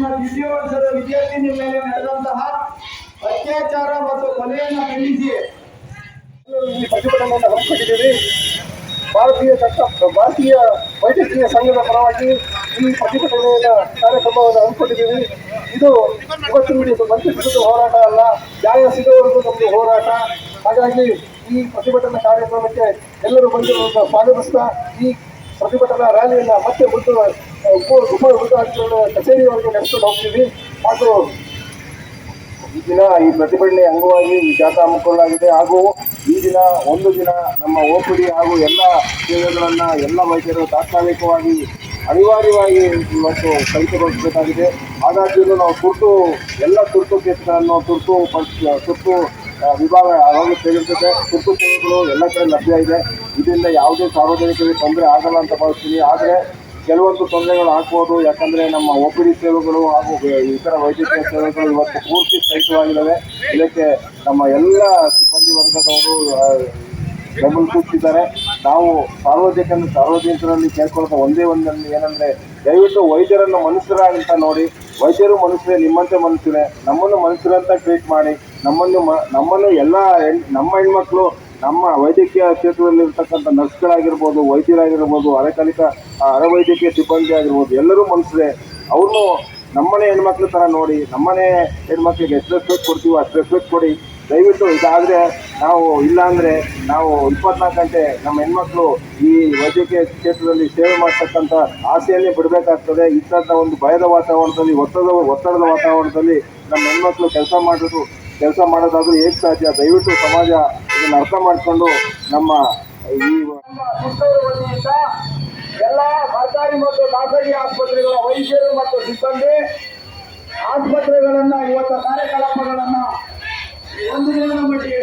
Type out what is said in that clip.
ಕಾಲೇಜಿನ ದ್ವಿತೀಯ ವಿದ್ಯಾರ್ಥಿನಿ ಮೇಲೆ ನಡೆದಂತಹ ಅತ್ಯಾಚಾರ ಮತ್ತು ಕೊಲೆಯನ್ನು ಖಂಡಿಸಿ. ಪ್ರತಿಭಟನೆಯನ್ನು ಹಮ್ಮಿಕೊಂಡಿದ್ದೀವಿ. ಭಾರತೀಯ ಚಟ್ಟ ಭಾರತೀಯ ವೈದ್ಯಕೀಯ ಸಂಘದ ಪರವಾಗಿ ಈ ಪ್ರತಿಭಟನೆಯ ಕಾರ್ಯಕ್ರಮವನ್ನು ಹಮ್ಮಿಕೊಂಡಿದ್ದೀವಿ. ಇದು ಇವತ್ತು ಇದು ಮಂತ್ರಿ ಹೋರಾಟ ಅಲ್ಲ ನ್ಯಾಯ ಸಿಗುವವರೆಗೂ ನಮ್ಮದು ಹೋರಾಟ. ಹಾಗಾಗಿ ಈ ಪ್ರತಿಭಟನಾ ಕಾರ್ಯಕ್ರಮಕ್ಕೆ ಎಲ್ಲರೂ ಬಂದಿರುವುದನ್ನು ಸ್ವಾಗತಿಸ್ತಾ ಈ ಪ್ರತಿಭಟನಾ ರ್ಯಾಲಿಯನ್ನು ಮತ್ತೆ ಮುಂದೆ ಉಪ ಉಪ ವಿಭಾಗಾಧಿಕಾರಿಗಳ ಕಚೇರಿಯವರೆಗೆ ನಡೆಸ್ಕೊಂಡು ಹೋಗ್ತೀವಿ ಹಾಗೂ ಈ ದಿನ ಈ ಪ್ರತಿಭಟನೆ ಅಂಗವಾಗಿ ಈ ಜಾಥಾ ಹಮ್ಮಿಕೊಳ್ಳಲಾಗಿದೆ ಹಾಗೂ ಈ ದಿನ ಒಂದು ದಿನ ನಮ್ಮ ಓಪಿಡಿ ಹಾಗೂ ಎಲ್ಲ ಸೇವೆಗಳನ್ನು ಎಲ್ಲ ವೈದ್ಯರು ತಾತ್ಕಾಲಿಕವಾಗಿ ಅನಿವಾರ್ಯವಾಗಿ ಇವತ್ತು ಸ್ಥಗಿತಗೊಳಿಸಬೇಕಾಗಿದೆ ಆದಾಗ್ಯೂ ನಾವು ತುರ್ತು ಎಲ್ಲ ತುರ್ತು ಕೇಸ್ಗಳನ್ನು ತುರ್ತು ತುರ್ತು ವಿಭಾಗ ಆರೋಗ್ಯ ಸೇರಿರ್ತದೆ ತುರ್ತು ಸೇವೆಗಳು ಎಲ್ಲ ಕಡೆ ಲಭ್ಯ ಇದೆ ಇದರಿಂದ ಯಾವುದೇ ಸಾರ್ವಜನಿಕರಿಗೆ ತೊಂದರೆ ಆಗಲ್ಲ ಅಂತ ಭಾವಿಸ್ತೀನಿ ಆದರೆ ಕೆಲವೊಂದು ತೊಂದರೆಗಳು ಆಗ್ಬೋದು, ಯಾಕಂದ್ರೆ ನಮ್ಮ ಒ ಪಿ ಡಿ ಸೇವೆಗಳು ಹಾಗೂ ಇತರ ವೈದ್ಯಕೀಯ ಸೇವೆಗಳು ಇವತ್ತು ಪೂರ್ತಿ ಸ್ಥಗಿತವಾಗಿದ್ದಾವೆ ಇದಕ್ಕೆ ನಮ್ಮ ಎಲ್ಲ ಸಿಬ್ಬಂದಿ ವರ್ಗದವರು ಬೆಂಬಲ ಸೂಚಿಸಿದ್ದಾರೆ. ನಾವು ಸಾರ್ವಜನಿಕ ಸಾರ್ವಜನಿಕರಲ್ಲಿ ಕೇಳ್ಕೊಳ್ತಾ ಒಂದೇ ಒಂದಲ್ಲಿ ಏನಂದ್ರೆ, ದಯವಿಟ್ಟು ವೈದ್ಯರನ್ನು ಮನುಷ್ಯರ ಅಂತ ನೋಡಿ. ವೈದ್ಯರು ಮನುಷ್ಯರೇ ನಿಮ್ಮಂತೆ ಮನುಷ್ಯರೇ ನಮ್ಮನ್ನು ಮನುಷ್ಯರಂತ ಟ್ರೀಟ್ ಮಾಡಿ. ನಮ್ಮನ್ನು ನಮ್ಮನ್ನು ಎಲ್ಲ ಹೆಣ್- ನಮ್ಮ ಹೆಣ್ಮಕ್ಳು ನಮ್ಮ ವೈದ್ಯಕೀಯ ಕ್ಷೇತ್ರದಲ್ಲಿ ಇರ್ತಕ್ಕಂಥ ನರ್ಸ್ಗಳಾಗಿರ್ಬೋದು, ವೈದ್ಯರಾಗಿರ್ಬೋದು, ಅರೆಕಾಲಿಕ ಅರೆವೈದ್ಯಕೀಯ ಸಿಬ್ಬಂದಿ ಆಗಿರ್ಬೋದು, ಎಲ್ಲರೂ ಮನಸ್ಸಿದೆ ಅವ್ರನ್ನು ನಮ್ಮನೆ ಹೆಣ್ಮಕ್ಳ ಥರ ನೋಡಿ, ನಮ್ಮನೆ ಹೆಣ್ಮಕ್ಳಿಗೆ ಎಷ್ಟು ರೆಸ್ಪೆಕ್ಟ್ ಕೊಡ್ತೀವೋ ಅಷ್ಟು ರೆಸ್ಪೆಕ್ಟ್ ಕೊಡಿ. ದಯವಿಟ್ಟು ಇದಾದರೆ ನಾವು ಇಲ್ಲಾಂದರೆ ನಾವು ಇಪ್ಪತ್ನಾಲ್ಕು ಗಂಟೆ ನಮ್ಮ ಹೆಣ್ಮಕ್ಳು ಈ ವೈದ್ಯಕೀಯ ಕ್ಷೇತ್ರದಲ್ಲಿ ಸೇವೆ ಮಾಡ್ತಕ್ಕಂಥ ಆಸೆಯನ್ನೇ ಬಿಡಬೇಕಾಗ್ತದೆ. ಇಂಥ ಒಂದು ಭಯದ ವಾತಾವರಣದಲ್ಲಿ, ಒತ್ತಡದ ಒತ್ತಡದ ವಾತಾವರಣದಲ್ಲಿ ನಮ್ಮ ಹೆಣ್ಮಕ್ಳು ಕೆಲಸ ಮಾಡೋದು ಕೆಲಸ ಮಾಡೋದಾದರೂ ಹೇಗೆ ಸಾಧ್ಯ? ದಯವಿಟ್ಟು ಸಮಾಜ ಇದನ್ನು ಅರ್ಥ ಮಾಡಿಕೊಂಡು ನಮ್ಮ ಈ ಎಲ್ಲ ಸರ್ಕಾರಿ ಮತ್ತು ಖಾಸಗಿ ಆಸ್ಪತ್ರೆಗಳ ವೈದ್ಯರು ಮತ್ತು ಸಿಬ್ಬಂದಿ ಆಸ್ಪತ್ರೆಗಳನ್ನ ಇವತ್ತ ಕಾರ್ಯಕಲಾಪಗಳನ್ನ ಒಂದು ದಿನದ ಮಟ್ಟಿಗೆ